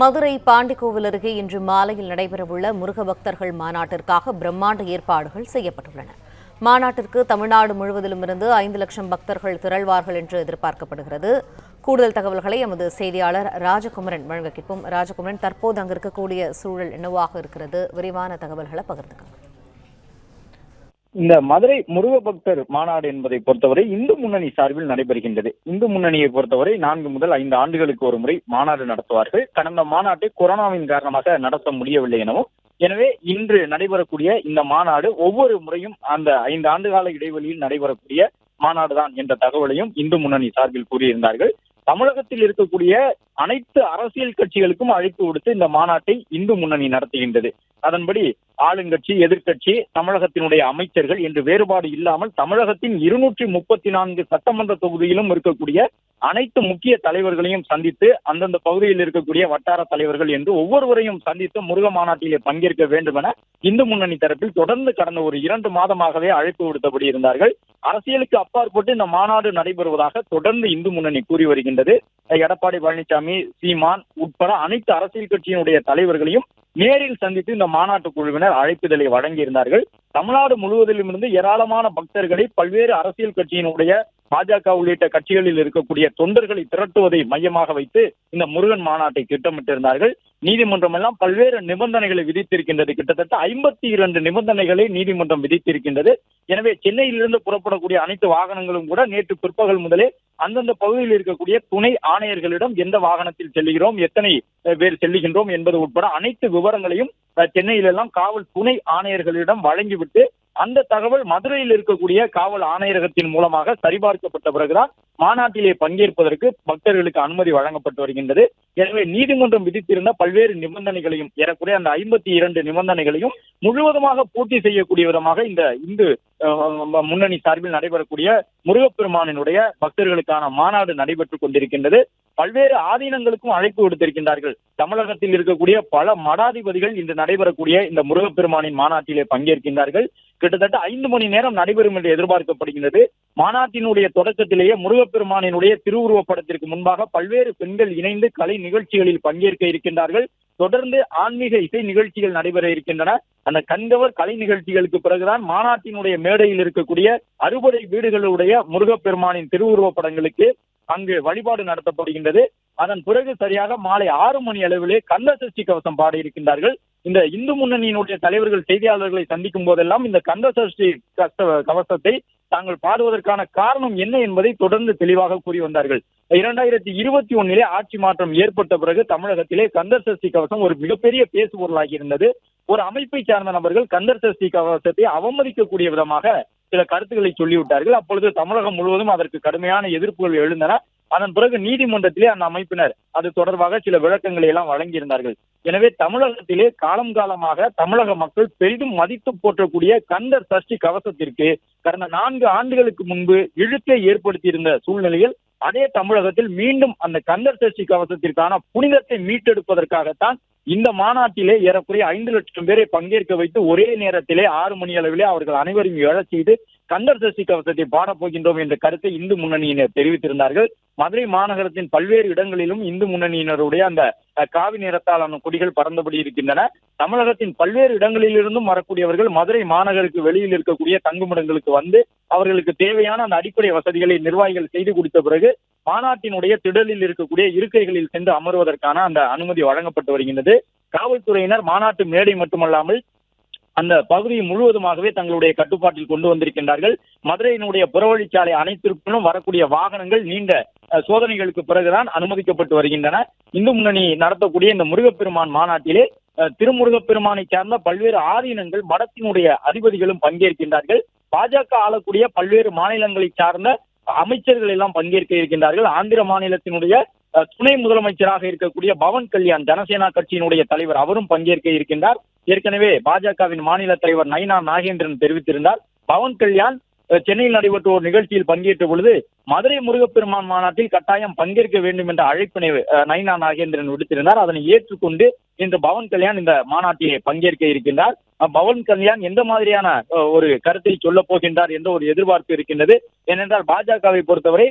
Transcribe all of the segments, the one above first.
மதுரை பாண்டிக்கோவில் அருகே இன்று மாலையில் நடைபெறவுள்ள முருக பக்தர்கள் மாநாட்டிற்காக பிரம்மாண்ட ஏற்பாடுகள் செய்யப்பட்டுள்ளன. மாநாட்டிற்கு தமிழ்நாடு முழுவதிலும் இருந்து ஐந்து லட்சம் பக்தர்கள் திரள்வார்கள் என்று எதிர்பார்க்கப்படுகிறது. கூடுதல் தகவல்களை எமது செய்தியாளர் ராஜகுமரன் வழங்க கேட்போம். ராஜகுமரன் தற்போது அங்கு இருக்கக்கூடிய சூழல் என்னவாக இருக்கிறது? விரிவான தகவல்களை பகிர்ந்துக்கோங்க. இந்த மதுரை முருக பக்தர் மாநாடு என்பதை பொறுத்தவரை இந்து முன்னணி சார்பில் நடைபெறுகின்றது. இந்து முன்னணியை பொறுத்தவரை நான்கு முதல் ஐந்து ஆண்டுகளுக்கு ஒரு முறை மாநாடு நடத்துவார்கள். கடந்த மாநாட்டை கொரோனாவின் காரணமாக நடத்த முடியவில்லை எனவும் எனவே இன்று நடைபெறக்கூடிய இந்த மாநாடு ஒவ்வொரு முறையும் அந்த ஐந்து ஆண்டு கால இடைவெளியில் நடைபெறக்கூடிய மாநாடுதான் என்ற தகவலையும் இந்து முன்னணி சார்பில் கூறியிருந்தார்கள். தமிழகத்தில் இருக்கக்கூடிய அனைத்து அரசியல் கட்சிகளுக்கும் அழைப்பு விடுத்து இந்த மாநாட்டை இந்து முன்னணி நடத்துகின்றது. அதன்படி ஆளுங்கட்சி எதிர்க்கட்சி தமிழகத்தினுடைய அமைச்சர்கள் என்று வேறுபாடு இல்லாமல் தமிழகத்தின் இருநூற்றி முப்பத்தி நான்கு சட்டமன்ற தொகுதியிலும் இருக்கக்கூடிய அனைத்து முக்கிய தலைவர்களையும் சந்தித்து அந்தந்த பகுதியில் இருக்கக்கூடிய வட்டார தலைவர்கள் என்று ஒவ்வொருவரையும் சந்தித்து முருக மாநாட்டிலே பங்கேற்க வேண்டும் என இந்து முன்னணி தரப்பில் தொடர்ந்து கடந்த ஒரு இரண்டு மாதமாகவே அழைப்பு விடுத்தபடி இருந்தார்கள். அரசியலுக்கு அப்பாற்பட்டு இந்த மாநாடு நடைபெறுவதாக தொடர்ந்து இந்து முன்னணி கூறி வருகின்றது. எடப்பாடி பழனிசாமி சீமான் உட்பட அனைத்து அரசியல் கட்சியினுடைய தலைவர்களையும் நேரில் சந்தித்து இந்த மாநாட்டு குழுவினர் அழைப்புதலை வழங்கியிருந்தார்கள். தமிழ்நாடு முழுவதிலும் இருந்து ஏராளமான பக்தர்களை பல்வேறு அரசியல் கட்சியினுடைய பாஜக உள்ளிட்ட கட்சிகளில் இருக்கக்கூடிய தொண்டர்களை திரட்டுவதை மையமாக வைத்து இந்த முருகன் மாநாட்டை திட்டமிட்டிருந்தார்கள். நீதிமன்றம் எல்லாம் பல்வேறு நிபந்தனைகளை விதித்திருக்கின்றது. கிட்டத்தட்ட ஐம்பத்தி இரண்டு நிபந்தனைகளை நீதிமன்றம் விதித்திருக்கின்றது. எனவே சென்னையிலிருந்து புறப்படக்கூடிய அனைத்து வாகனங்களும் கூட நேற்று பிற்பகல் முதலே அந்தந்த பகுதியில் இருக்கக்கூடிய துணை ஆணையர்களிடம் எந்த வாகனத்தில் செல்லுகிறோம் எத்தனை பேர் செல்லுகின்றோம் என்பது உட்பட அனைத்து விவரங்களையும் சென்னையிலெல்லாம் காவல் துணை ஆணையர்களிடம் வழங்கிவிட்டு அந்த தகவல் மதுரையில் இருக்கக்கூடிய காவல் ஆணையரகத்தின் மூலமாக சரிபார்க்கப்பட்ட பிறகுதான் மாநாட்டிலே பங்கேற்பதற்கு பக்தர்களுக்கு அனுமதி வழங்கப்பட்டு வருகின்றது. எனவே நீதிமன்றம் விதித்திருந்த பல்வேறு நிபந்தனைகளையும் ஏறக்குறைய அந்த ஐம்பத்தி இரண்டு நிபந்தனைகளையும் முழுவதுமாக பூர்த்தி செய்யக்கூடிய விதமாக இந்த இந்து முன்னணி சார்பில் நடைபெறக்கூடிய முருகப்பெருமானினுடைய பக்தர்களுக்கான மாநாடு நடைபெற்றுக் கொண்டிருக்கின்றது. பல்வேறு ஆதீனங்களுக்கும் அழைப்பு விடுத்திருக்கின்றார்கள். தமிழகத்தில் இருக்கக்கூடிய பல மடாதிபதிகள் இன்று நடைபெறக்கூடிய இந்த முருகப்பெருமானின் மாநாட்டிலே பங்கேற்கின்றார்கள். கிட்டத்தட்ட ஐந்து மணி நேரம் நடைபெறும் என்று எதிர்பார்க்கப்படுகின்றது. மாநாட்டினுடைய தொடக்கத்திலேயே முருகப்பெருமானினுடைய திருவுருவப்படத்திற்கு முன்பாக பல்வேறு பெண்கள் இணைந்து கலை நிகழ்ச்சிகளில் பங்கேற்க இருக்கின்றார்கள். தொடர்ந்து ஆன்மீக இசை நிகழ்ச்சிகள் நடைபெற இருக்கின்றன. அந்த கண்கவர் கலை நிகழ்ச்சிகளுக்கு பிறகுதான் மாநாட்டினுடைய மேடையில் இருக்கக்கூடிய அறுபடை வீடுகளுடைய முருகப்பெருமானின் திருவுருவப்படங்களுக்கு அங்கு வழிபாடு நடத்தப்படுகின்றது. அதன் பிறகு சரியாக மாலை ஆறு மணி அளவிலே கந்த சஷ்டி கவசம் பாட இருக்கின்றார்கள் இந்த இந்து முன்னணியினுடைய தலைவர்கள் செய்தியாளர்களை சந்திக்கும் போதெல்லாம் இந்த கந்த சஷ்டி கவசத்தை தாங்கள் பாடுவதற்கான காரணம் என்ன என்பதை தொடர்ந்து தெளிவாக கூறி வந்தார்கள். இரண்டாயிரத்தி இருபத்தி ஒன்னிலே ஆட்சி மாற்றம் ஏற்பட்ட பிறகு தமிழகத்திலே கந்தர் சஷ்டி கவசம் ஒரு மிகப்பெரிய பேசுபொருளாகி இருந்தது ஒரு அமைப்பை சார்ந்த நபர்கள் கந்தர் சஷ்டி கவசத்தை அவமதிக்கக்கூடிய விதமாக சில கருத்துக்களை சொல்லிவிட்டார்கள். அப்பொழுது தமிழகம் முழுவதும் அதற்கு கடுமையான எதிர்ப்புகள் எழுந்தன. அதன் பிறகு நீதிமன்றத்திலே அந்த அமைப்பினர் அது தொடர்பாக சில விளக்கங்களை எல்லாம் வழங்கியிருந்தார்கள். எனவே தமிழகத்திலே காலம் காலமாக தமிழக மக்கள் பெரிதும் மதித்து போற்றக்கூடிய கந்தர் சஷ்டி கவசத்திற்கு கடந்த நான்கு ஆண்டுகளுக்கு முன்பு இழுக்கை ஏற்படுத்தியிருந்த சூழ்நிலையில் அதே தமிழகத்தில் மீண்டும் அந்த கந்தர் சஷ்டி கவசத்திற்கான புனிதத்தை மீட்டெடுப்பதற்காகத்தான் இந்த மாநாட்டிலே ஏறக்குறைய ஐந்து லட்சம் பேரை பங்கேற்க வைத்து ஒரே நேரத்திலே ஆறு மணி அளவிலே அவர்கள் அனைவரையும் எழச் செய்து கந்தர் சஷ்டி கவசத்தை பாடப்போகின்றோம் என்ற கருத்தை இந்து முன்னணியினர் தெரிவித்திருந்தார்கள். மதுரை மாநகரத்தின் பல்வேறு இடங்களிலும் இந்து முன்னணியினருடைய அந்த காவி நிறத்தாலான கொடிகள் பறந்தபடி இருக்கின்றன. தமிழகத்தின் பல்வேறு இடங்களிலிருந்தும் வரக்கூடியவர்கள் மதுரை மாநகருக்கு வெளியில் இருக்கக்கூடிய தங்குமிடங்களுக்கு வந்து அவர்களுக்கு தேவையான அந்த அடிப்படை வசதிகளை நிர்வாகிகள் செய்து கொடுத்த பிறகு மாநாட்டினுடைய திடலில் இருக்கக்கூடிய இருக்கைகளில் சென்று அமர்வதற்கான அந்த அனுமதி வழங்கப்பட்டு வருகின்றது. காவல்துறையினர் மாநாட்டு மேடை மட்டுமல்லாமல் அந்த பகுதியை முழுவதுமாகவே தங்களுடைய கட்டுப்பாட்டில் கொண்டு வந்திருக்கின்றார்கள். மதுரையினுடைய புறவழிச்சாலை அனைத்திற்கும் வரக்கூடிய வாகனங்கள் நீண்ட சோதனைகளுக்கு பிறகுதான் அனுமதிக்கப்பட்டு வருகின்றன. இந்து முன்னணி நடத்தக்கூடிய இந்த முருகப்பெருமான் மாநாட்டிலே திருமுருகப்பெருமானை சார்ந்த பல்வேறு ஆதீனங்கள் மடத்தினுடைய அதிபதிகளும் பங்கேற்கின்றார்கள். பாஜக ஆளக்கூடிய பல்வேறு மாநிலங்களை சார்ந்த அமைச்சர்கள் எல்லாம் பங்கேற்க இருக்கின்றார்கள். ஆந்திர மாநிலத்தினுடைய துணை முதலமைச்சராக இருக்கக்கூடிய பவன் கல்யாண் ஜனசேனா கட்சியினுடைய தலைவர் அவரும் பங்கேற்க இருக்கின்றார். ஏற்கனவே பாஜகவின் மாநில தலைவர் நயினா நாகேந்திரன் தெரிவித்திருந்தார். பவன் கல்யாண் சென்னையில் நடைபெற்ற ஒரு நிகழ்ச்சியில் பங்கேற்ற பொழுது மதுரை முருகப்பெருமான் மாநாட்டில் கட்டாயம் பங்கேற்க வேண்டும் என்ற அழைப்பினை நயினா நாகேந்திரன் விடுத்திருந்தார். அதனை ஏற்றுக்கொண்டு இன்று பவன் கல்யாண் இந்த மாநாட்டிலே பங்கேற்க இருக்கின்றார். பவன் கல்யாண் எந்த மாதிரியான ஒரு கருத்தை சொல்ல போகின்றார் என்ற ஒரு எதிர்பார்ப்பு இருக்கின்றது. ஏனென்றால் பாஜகவை பொறுத்தவரை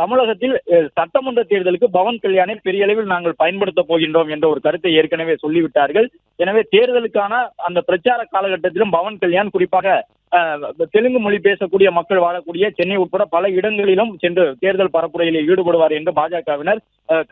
தமிழகத்தில் சட்டமன்ற தேர்தலுக்கு பவன் கல்யாணை பெரிய அளவில் நாங்கள் பயன்படுத்த போகின்றோம் என்ற ஒரு கருத்தை ஏற்கனவே சொல்லிவிட்டார்கள். எனவே தேர்தலுக்கான அந்த பிரச்சார காலகட்டத்திலும் பவன் கல்யாண் குறிப்பாக தெலுங்கு மொழி பேசக்கூடிய மக்கள் வாழக்கூடிய சென்னை உட்பட பல இடங்களிலும் சென்று தேர்தல் பரப்புரையில் ஈடுபடுவார் என்று பாஜகவினர்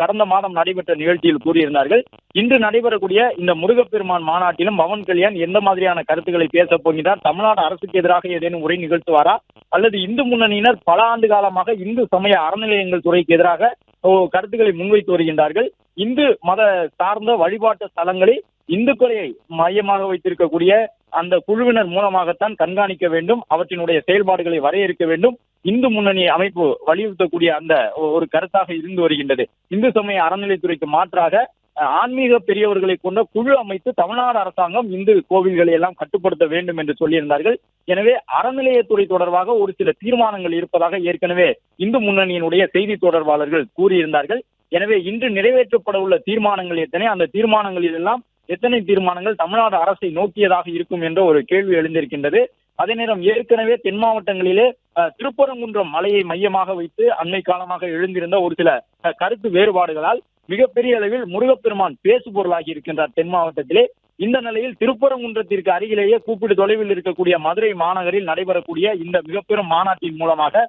கடந்த மாதம் நடைபெற்ற நிகழ்ச்சியில் கூறியிருந்தார்கள். இன்று நடைபெறக்கூடிய இந்த முருகப்பெருமான் மாநாட்டிலும் பவன் கல்யாண் எந்த மாதிரியான கருத்துக்களை பேசப் போகிறார் தமிழ்நாடு அரசுக்கு எதிராக ஏதேனும் உரை நிகழ்த்துவாரா? அல்லது இந்து முன்னணியினர் பல ஆண்டு காலமாக இந்து சமய அறநிலையங்கள் துறைக்கு எதிராக கருத்துக்களை முன்வைத்து வருகின்றார்கள். இந்து மத சார்ந்த வழிபாட்டு ஸ்தலங்களில் இந்துக்களை மையமாக வைத்திருக்கக்கூடிய அந்த குழுவினர் மூலமாகத்தான் கண்காணிக்க வேண்டும். அவற்றினுடைய செயல்பாடுகளை வரையறுக்க வேண்டும். இந்து முன்னணி அமைப்பு வலியுறுத்தக்கூடிய அந்த ஒரு கருத்தாக இருந்து வருகின்றது. இந்து சமய அறநிலைத்துறைக்கு மாற்றாக ஆன்மீக பெரியவர்களை கொண்ட குழு அமைத்து தமிழ்நாடு அரசாங்கம் இந்து கோவில்களை எல்லாம் கட்டுப்படுத்த வேண்டும் என்று சொல்லியிருந்தார்கள். எனவே அறநிலையத்துறை தொடர்பாக ஒரு சில தீர்மானங்கள் இருப்பதாக ஏற்கனவே இந்து முன்னணியினுடைய செய்தி தொடர்பாளர்கள் கூறியிருந்தார்கள். எனவே இன்று நிறைவேற்றப்பட உள்ள தீர்மானங்கள் எத்தனை? அந்த தீர்மானங்களில் எல்லாம் எத்தனை தீர்மானங்கள் தமிழ்நாடு அரசை நோக்கியதாக இருக்கும் என்ற ஒரு கேள்வி எழுந்திருக்கின்றது. அதே நேரம் ஏற்கனவே தென் மாவட்டங்களிலே திருப்பரங்குன்றம் மலையை மையமாக வைத்து அண்மை காலமாக எழுந்திருந்த ஒரு சில கருத்து வேறுபாடுகளால் மிகப்பெரிய அளவில் முருகப்பெருமான் பேசு பொருளாகி இருக்கின்றார் தென் மாவட்டத்திலே. இந்த நிலையில் திருப்பரங்குன்றத்திற்கு அருகிலேயே கூப்பிடு தொலைவில் இருக்கக்கூடிய மதுரை மாநகரில் நடைபெறக்கூடிய இந்த மிகப்பெரும் மாநாட்டின் மூலமாக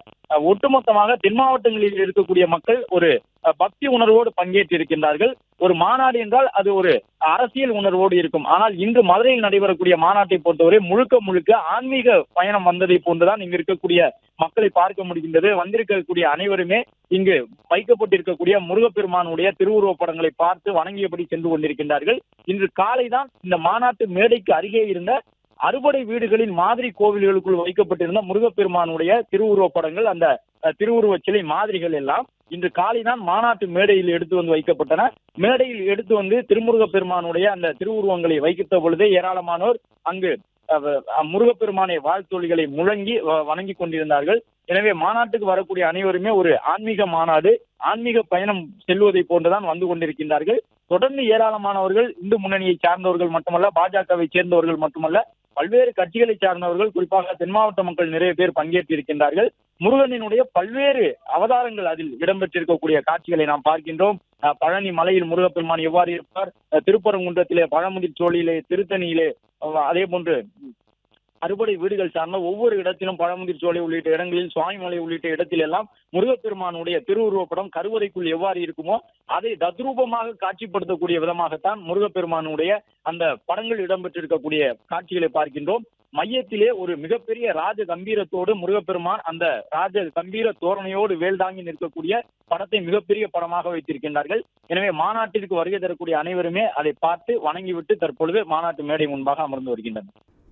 ஒட்டுமொத்தமாக தென் மாவட்டங்களில் இருக்கக்கூடிய மக்கள் ஒரு அஹ், பக்தி உணர்வோடு பங்கேற்று இருக்கின்றார்கள் ஒரு மாநாடு என்றால் அது ஒரு அரசியல் உணர்வோடு இருக்கும். ஆனால் இன்று மதுரையில் நடைபெறக்கூடிய மாநாட்டை பொறுத்தவரை முழுக்க முழுக்க ஆன்மீக பயணம் வந்ததை போன்றுதான் இங்கு இருக்கக்கூடிய மக்களை பார்க்க முடிகின்றது. வந்திருக்கக்கூடிய அனைவருமே இங்கு வைக்கப்பட்டிருக்கக்கூடிய முருகப்பெருமானுடைய திருவுருவப் படங்களை பார்த்து வணங்கியபடி சென்று கொண்டிருக்கின்றார்கள். இன்று காலை தான் இந்த மாநாட்டு மேடைக்கு அருகே இருந்த அறுபடை வீடுகளின் மாதிரி கோவில்களுக்குள் வைக்கப்பட்டிருந்த முருகப்பெருமானுடைய திருவுருவப் படங்கள் அந்த திருவுருவச் சிலை மாதிரிகள் எல்லாம் இன்று காலை தான் மாநாட்டு மேடையில் எடுத்து வந்து வைக்கப்பட்டன. மேடையில் எடுத்து வந்து திருமுருக பெருமானுடைய அந்த திருவுருவங்களை வைக்கத்த பொழுதே ஏராளமானோர் அங்கு முருகப்பெருமானை வாழ்த்தொழிகளை முழங்கி வ- கொண்டிருந்தார்கள். எனவே மாநாட்டுக்கு வரக்கூடிய அனைவருமே ஒரு ஆன்மீக மாநாடு ஆன்மீக பயணம் செல்வதை போன்றுதான் வந்து கொண்டிருக்கின்றார்கள். தொடர்ந்து ஏராளமானவர்கள் இந்து முன்னணியை சார்ந்தவர்கள் மட்டுமல்ல பாஜகவை சேர்ந்தவர்கள் மட்டுமல்ல பல்வேறு கட்சிகளை சார்ந்தவர்கள் குறிப்பாக தென் மாவட்ட மக்கள் நிறைய பேர் பங்கேற்றிருக்கின்றார்கள் முருகனினுடைய பல்வேறு அவதாரங்கள் அதில் இடம்பெற்றிருக்கக்கூடிய காட்சிகளை நாம் பார்க்கின்றோம். பழனி மலையில் முருகப்பெருமான் எவ்வாறு இருப்பார்? திருப்பரங்குன்றத்திலே பழமுதிர் சோழியிலே திருத்தணியிலே அதே போன்று அறுபடை வீடுகள் சார்ந்த ஒவ்வொரு இடத்திலும் பழமுதிர் சோலை உள்ளிட்ட இடங்களில் சுவாமிமலை உள்ளிட்ட இடத்தில் எல்லாம் முருகப்பெருமானுடைய திருவுருவப்படம் கருவறைக்குள் எவ்வாறு இருக்குமோ அதை தத்ரூபமாக காட்சிப்படுத்தக்கூடிய விதமாகத்தான் முருகப்பெருமானுடைய அந்த படங்கள் இடம்பெற்றிருக்கக்கூடிய காட்சிகளை பார்க்கின்றோம். மையத்திலே ஒரு மிகப்பெரிய ராஜ கம்பீரத்தோடு முருகப்பெருமான் அந்த ராஜ கம்பீர தோரணையோடு வேல்தாங்கி நிற்கக்கூடிய படத்தை மிகப்பெரிய படமாக வைத்திருக்கின்றார்கள். எனவே மாநாட்டிற்கு வருகை தரக்கூடிய அனைவருமே அதை பார்த்து வணங்கிவிட்டு தற்பொழுது மாநாட்டு மேடை முன்பாக அமர்ந்து வருகின்றனர்.